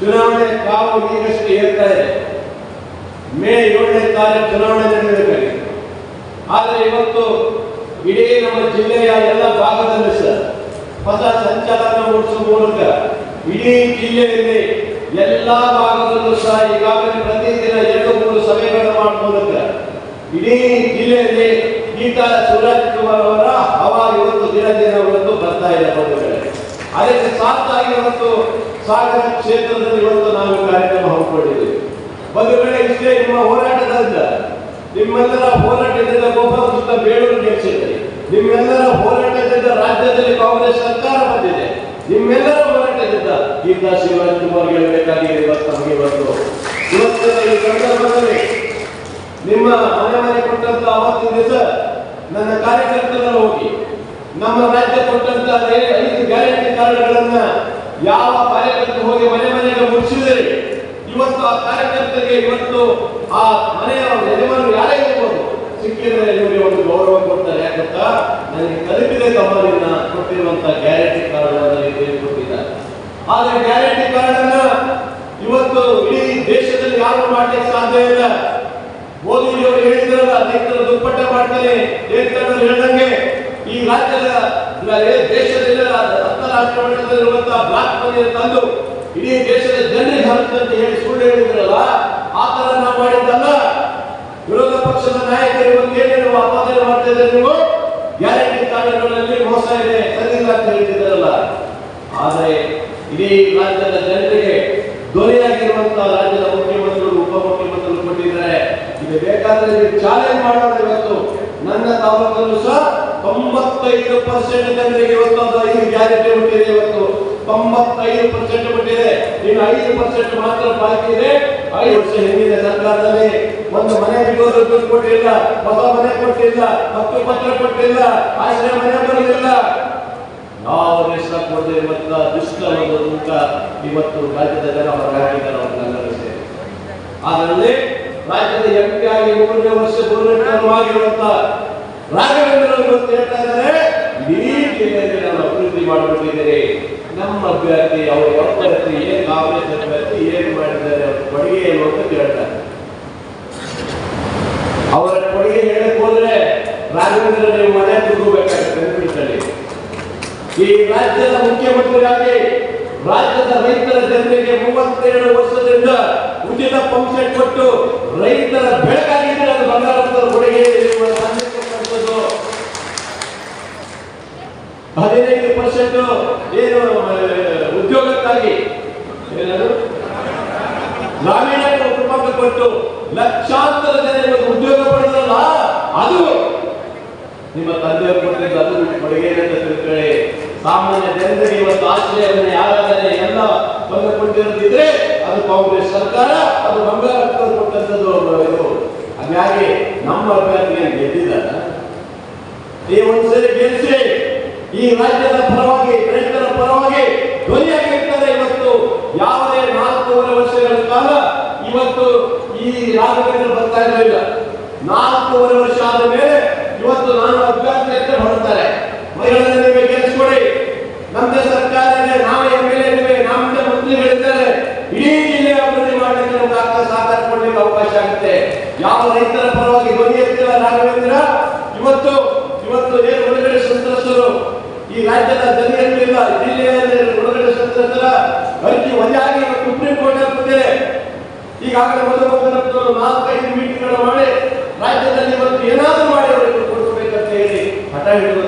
ಚುನಾವಣೆ ಕಾವು ಈಗಷ್ಟೇ ಹೇಳ್ತಾ ಇದೆ. ಮೇ ಏಳನೇ ತಾರೀಕು ಚುನಾವಣೆ ನಡೆಯಬೇಕಾಗಿದೆ ಆದರೆ ಇವತ್ತು ಇಡೀ ನಮ್ಮ ಜಿಲ್ಲೆಯ ಎಲ್ಲ ಭಾಗದಲ್ಲಿ ಸರ್ ಹೊಸ ಸಂಚಾಲನ ಮೂಡಿಸುವ ಮೂಲಕ ಇಡೀ ಜಿಲ್ಲೆಯಲ್ಲಿ ಎಲ್ಲ ಭಾಗದಲ್ಲೂ ಸಹ ಈಗಾಗಲೇ ಪ್ರತಿದಿನ ಎರಡು, ಮೂರು ಸಭೆಗಳನ್ನು ಮಾಡುವ ಮೂಲಕ ಇಡೀ ಜಿಲ್ಲೆಯಲ್ಲಿ ಗೀತಾ ಸುರಾಜ್ ಕುಮಾರ್ ಅವರ ಹವಾ ಇವತ್ತು ದಿನ ದಿನ ಬರ್ತಾ ಇದೆ ಅದಕ್ಕೆ ಸಾಕಾಗಿ ಇವತ್ತು ಸಾಗರ ಕ್ಷೇತ್ರದಲ್ಲಿ ಇವತ್ತು ನಾವು ಕಾರ್ಯಕ್ರಮ ಹಮ್ಮಿಕೊಂಡಿದ್ದೇವೆ. ಒಂದು ವೇಳೆ ಇಷ್ಟೇ ನಿಮ್ಮ ಹೋರಾಟದಿಂದ, ನಿಮ್ಮೆಲ್ಲರ ಹೋರಾಟದಿಂದ ಗೋಪಾಲಕೃಷ್ಣ ಬೇಳೂರು ಕ್ಷೇತ್ರ ನಿಮ್ಮೆಲ್ಲರ ಹೋರಾಟದಿಂದ ರಾಜ್ಯದಲ್ಲಿ ಕಾಂಗ್ರೆಸ್ ಸರ್ಕಾರ ಬಂದಿದೆ. ನಿಮ್ಮೆಲ್ಲರ ಹೋರಾಟದಿಂದ ಗೀತಾ ಶಿವರಾಜ್ ಕುಮಾರ್ ಗೆಲ್ಲಬೇಕಾಗಿದೆ ಇವತ್ತು ನಮಗೆ ಬಂದು ಇವತ್ತಿನ ಈ ಸಂದರ್ಭದಲ್ಲಿ ನಿಮ್ಮ ಮನೆ ಮನೆ ಕೊಟ್ಟಂತ ಅವತ್ತಿನ ದಿವಸ ನನ್ನ ಕಾರ್ಯಕರ್ತರನ್ನು ಹೋಗಿ, ನಮ್ಮ ರಾಜ್ಯ ಕೊಟ್ಟಂತ ಐದು ಗ್ಯಾರಂಟಿ ಯಾವ ಕಾರ್ಯಕರ್ತರು ಹೋಗಿ ಮನೆ ಮನೆಗೆ ಮುಚ್ಚಿದರೆ ಇವತ್ತು ಆ ಕಾರ್ಯಕರ್ತರಿಗೆ ಇವತ್ತು ಆ ಮನೆಯ ಯಜಮಾನರು ಯಾರೇ ಇರ್ಬೋದು ಸಿಕ್ಕಿದ್ರೆ ನಿಮಗೆ ಒಂದು ಗೌರವ ಕೊಡ್ತಾರೆ. ಯಾಕಂತ ನನಗೆ ತಲುಪಿದೆ ತಮ್ಮನ್ನ ಕೊಟ್ಟಿರುವಂತ ಗ್ಯಾರಂಟಿ ಕಾರ್ಡ್ ಕೊಟ್ಟಿದ್ದಾರೆ ಆದ್ರೆ ಗ್ಯಾರಂಟಿ ಕಾರ್ಡ್ ಇವತ್ತು ಇಡೀ ದೇಶದಲ್ಲಿ ಯಾರು ಮಾಡ್ಲಿಕ್ಕೆ ಸಾಧ್ಯ ಇಲ್ಲ. ಮೋದಿಜಿಯವರು ಹೇಳಿದ್ರಲ್ಲ ರೈತರ ದುಪ್ಪಟ್ಟ ಮಾಡ್ತಾರೆ. ಹೇಳ್ದಂಗೆ ಈ ರಾಜ್ಯದ ಮನಿ ತಂದು ಇಡೀ ದೇಶದ ಜನರಿಗೆ ಅಂತ ಹೇಳಿ ಸುಳ್ಳು ಹೇಳಿದ್ರಲ್ಲ, ಆ ತರ ನಾವು ಮಾಡಿದ್ದಲ್ಲ. ವಿರೋಧ ಪಕ್ಷದ ನಾಯಕರು ಇವತ್ತು ಏನೇನು ಅಪಾದನೆ ಮಾಡ್ತಾ ಇದ್ದಾರೆ ನೀವು? ಗ್ಯಾರಂಟಿ ಕಾರ್ಡ್ಗಳಲ್ಲಿ ಮೋಸ ಇದೆ, ಸರಿಯಿಲ್ಲ ಅಂತ ಹೇಳ್ತಿದ್ದಾರಲ್ಲ. ಆದರೆ ಇಡೀ ರಾಜ್ಯದ ಜನರಿಗೆ ಧ್ವನಿಯಾಗಿರುವಂತಹ ರಾಜ್ಯದ ಮುಖ್ಯಮಂತ್ರಿಗಳು, ಉಪಮುಖ್ಯಮಂತ್ರಿಗಳು ಕೊಟ್ಟಿದ್ದಾರೆ. ಇದು ಬೇಕಾದ್ರೆ ಚಾಲೆಂಜ್ ಮಾಡೋದು ಇವತ್ತು. ನನ್ನ ತಾಲೂಕಲ್ಲೂ ಸಹ ತೊಂಬತ್ತೈದು ಪರ್ಸೆಂಟ್ ಜನರಿಗೆ ಇವತ್ತು ಐದು ಗ್ಯಾರಂಟಿ ಕೊಟ್ಟಿದೆ ಇವತ್ತು. ತೊಂಬತ್ತೈದು ಪರ್ಸೆಂಟ್ ಬಿಟ್ಟಿದೆ. ಇನ್ನು ಐದು ಪರ್ಸೆಂಟ್ ಮಾತ್ರ ಬಾಕಿ ಇದೆ. ಐದು ವರ್ಷ ಹೆಂಗಿದೆ ಸರ್ಕಾರದಲ್ಲಿ ಒಂದು ಮನೆ ಬಿಡೋದು ಕೊಟ್ಟಿಲ್ಲ, ಹೊಸ ಮನೆ ಕೊಟ್ಟಿಲ್ಲ, ಹತ್ತು ಪತ್ರ ಕೊಟ್ಟಿಲ್ಲ, ಆಶ್ರಯ ಮನೆ ಬರಲಿಲ್ಲ ಯಾವ ದೇಶ ಕೊಡದೆ ಇವತ್ತ ದುಷ್ಟ ಇವತ್ತು ರಾಜ್ಯದ ಜನ ಹೊರಗಾಕಿದ್ದಾರೆ ಅದರಲ್ಲಿ ರಾಜ್ಯದ ಎಂ ಪಿ ಆಗಿ ಮೂರನೇ ವರ್ಷ ಗುರುನಾಗಿರುವಂತ ರಾಘವೇಂದ್ರ ಅವರು ಹೇಳ್ತಾ ಇದ್ದಾರೆ ಇಡೀ ನಾನು ನಮ್ಮ ಅಭ್ಯರ್ಥಿ, ಅವರು ಅಭ್ಯರ್ಥಿ ಏನು ಕಾಂಗ್ರೆಸ್ ಅಭ್ಯರ್ಥಿ, ಏನು ಮಾಡಿದ್ದಾರೆ ಅವ್ರ ಕೊಡುಗೆ ಏನು ಅಂತ ಕೇಳ್ತಾರೆ. ಅವರ ಕೊಡುಗೆ ಹೇಳಕ್ ಹೋದ್ರೆ ರಾಘವೇಂದ್ರ ನೀವು ಮನೆ ತುಂಬಬೇಕಾಗುತ್ತೆ ಈ ರಾಜ್ಯದ ಮುಖ್ಯಮಂತ್ರಿಯಾಗಿ ರಾಜ್ಯದ ರೈತರ ಜನರಿಗೆ ಮೂವತ್ತೆರಡು ವರ್ಷದಿಂದ ಉಚಿತ ಪಂಪ್ಸೆಟ್ ಕೊಟ್ಟು ರೈತರ ಬೆಳಕಾಗಿದ್ದರೆ ಅದು ಬಂಗಾರದ ಕೊಡುಗೆ. ಹದಿನೈದು ಪರ್ಸೆಂಟ್ ಏನು ಆ, ಉದ್ಯೋಗಕ್ಕಾಗಿ ಏನದು ಗ್ರಾಮೀಣ ಕುಟುಂಬಕ್ಕೆ ಕೊಟ್ಟು ಲಕ್ಷಾಂತರ ಜನ ಇವತ್ತು ಉದ್ಯೋಗ ಪಡೆದಲ್ಲ ಅದು ನಿಮ್ಮ ತಂದೆಯವರು ಕೊಟ್ಟಿದ್ದು ಕೊಡುಗೆ ಅಂತ ತಿಳ್ಕೊಳ್ಳಿ. ಸಾಮಾನ್ಯ ಜನರಿಗೆ ಇವತ್ತು ಆಶ್ರಯವನ್ನು ಯಾರಾದರೆ ಎಲ್ಲ ಬಂದು ಕೊಟ್ಟಿರುತ್ತಿದ್ರೆ ಅದು ಕಾಂಗ್ರೆಸ್ ಸರ್ಕಾರ, ಅದು ಬಂಗಾರ ಕೊಟ್ಟಂತದ್ದು ಇದು. ಹಾಗಾಗಿ ನಮ್ಮ ಅಭ್ಯರ್ಥಿಯನ್ನು ಗೆದ್ದಿದ್ದಾರೆ. ಈ ಒಂದ್ಸರಿ ಗೆಲ್ಲಿಸಿ ಈ ರಾಜ್ಯದ ಪರವಾಗಿ ರೈತರ ಪರವಾಗಿ ಧ್ವನಿಯಾಗಿರ್ತಾರೆ ಇವತ್ತು ಯಾವುದೇ ನಾಲ್ಕೂವರೆ ವರ್ಷಗಳ ಕಾಲ ಇವತ್ತು ಈ ರಾಘವೇಂದ್ರ ಬರ್ತಾ ಇರಲಿಲ್ಲ ನಾಲ್ಕೂವರೆ ವರ್ಷ ಆದ ಮೇಲೆ ಇವತ್ತು ನಾನು ಅಭ್ಯರ್ಥಿ ಅಂತ ಹೊರಡ್ತಾರೆ. ಮಹಿಳೆಯರನ್ನ ನಿಮಗೆ ಗೆಲ್ಲಿಸ್ಕೊಡಿ. ನಮ್ದೇ ಸರ್ಕಾರ ಇದೆ, ನಾವೇ ಎಂ ಎಲ್ ಎ ಮಂತ್ರಿಗಳಿದ್ದಾರೆ ಇಡೀ ಜಿಲ್ಲೆ ಅಭಿವೃದ್ಧಿ ಮಾಡಲಿಕ್ಕೆ ನಮ್ಗೆ ಆಗ್ತಾ ಕೊಡ್ಲಿಕ್ಕೆ ಅವಕಾಶ ಆಗುತ್ತೆ. ಯಾವ ರೈತರ ಪರವಾಗಿ ಧ್ವನಿ ಎತ್ತಿಲ್ಲ ರಾಘವೇಂದ್ರ, ಇವತ್ತು ಇವತ್ತು ಏನು ಒಳಗಡೆ ಸಂತ್ರಸ್ತರು ಈ ರಾಜ್ಯದ ದಲಿತರಿಲ್ಲ ಜಿಲ್ಲೆಯಲ್ಲಿ ಒಳಗಡೆ ಸಂತ್ರಸ್ತರ ಅರ್ಜಿ ಒಂದಾಗಿ ಸುಪ್ರೀಂ ಕೋರ್ಟ್ ಬಂದಿದೆ. ಈಗಾಗಲೇ ಮೊದಲು ಮೊದಲು ನಾಲ್ಕೈದು ಮೀಟಿಂಗ್ ಮಾಡಿ ರಾಜ್ಯದಲ್ಲಿ ಇವತ್ತು ಏನಾದರೂ ಮಾಡಿ ಅವರಿಗೆ ಕೊಡಿಸಬೇಕಂತ ಹೇಳಿ ಹಠ ಹಿಡಿದು